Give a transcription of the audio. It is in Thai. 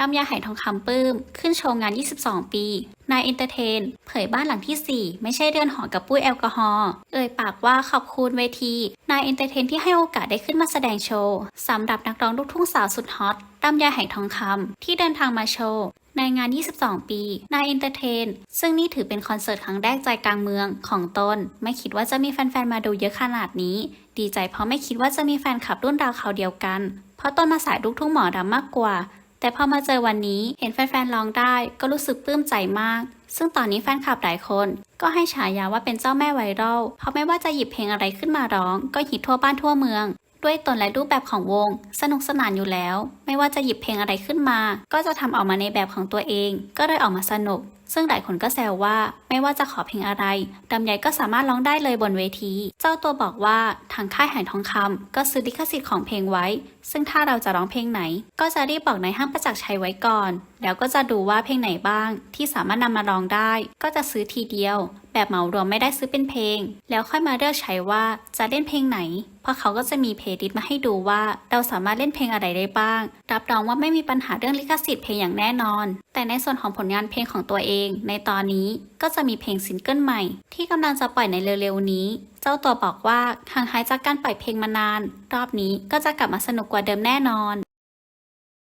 รำยาไหทองคำปื้ม ขึ้นโชว์งาน 22 ปี นายเอนเตอร์เทน เผยบ้านหลังที่ 4 ไม่ใช่เรือนหอกับปุ้ยแอลกอฮอล์ เอ่ยปากว่าขอบคุณเวที นายเอนเตอร์เทนที่ให้โอกาสได้ขึ้นมาแสดงโชว์สำหรับนักร้องลูกทุ่งสาวสุดฮอตรำยาไหทองคำที่เดินทางมาโชว์ในงาน 22 ปี นายเอนเตอร์เทน ซึ่งนี่ถือเป็นคอนเสิร์ตครั้งแรกใจกลางเมืองของตน ไม่คิดว่าจะมีแฟน ๆ มาดูเยอะขนาดนี้ ดีใจเพราะไม่คิดว่าจะมีแฟนคลับรุ่นราวเขาเดียวกัน เพราะตนมาสายลูกทุ่งหมอรำมากกว่า แต่พอมาเจอวันนี้เห็นแฟนๆร้องได้ก็รู้สึกปลื้มใจมาก ซึ่งตอนนี้แฟนคลับหลายคน ก็ให้ฉายาว่าเป็นเจ้าแม่ไวรัลเพราะไม่ว่าจะหยิบเพลงอะไรขึ้นมาร้อง ก็ฮิตทั่วบ้านทั่วเมือง ด้วยตนและรูปแบบของวง สนุกสนานอยู่แล้ว ไม่ว่าจะหยิบเพลงอะไรขึ้นมา ก็จะทำออกมาในแบบของตัวเอง ก็เลยออกมาสนุก ซึ่งหลายคนก็แซวว่าไม่ว่าจะขอเพลงอะไรดำใหญ่ก็สามารถร้องได้เลยบนเวที เจ้าตัวบอกว่าทางค่ายหายทองคำก็ซื้อลิขสิทธิ์ของเพลงไว้ ซึ่งถ้าเราจะร้องเพลงไหน ก็จะรีบบอกในห้างประจักษ์ชัยไว้ก่อน แล้วก็จะดูว่าเพลงไหนบ้าง ที่สามารถนำมาร้องได้ ก็จะซื้อทีเดียว แบบเหมารวมไม่ได้ซื้อเป็นเพลง แล้วค่อยมาเลือกใช้ว่าจะเล่นเพลงไหนเพราะเขาก็จะมีเพลย์ลิสต์มาให้ดูว่า เราสามารถเล่นเพลงอะไรได้บ้างรับรองว่าไม่มีปัญหาเรื่องลิขสิทธิ์เพลงอย่างแน่นอน แต่ในส่วนของผลงานเพลงของตัวเองงในตอนนี้ก็จะมีเพลงซิงเกิลใหม่ ที่กำลังจะปล่อยในเร็วๆนี้ เจ้าตัวบอกว่าห่างหายจากการปล่อยเพลงมานาน รอบนี้ก็จะกลับมาสนุกกว่าเดิมแน่นอน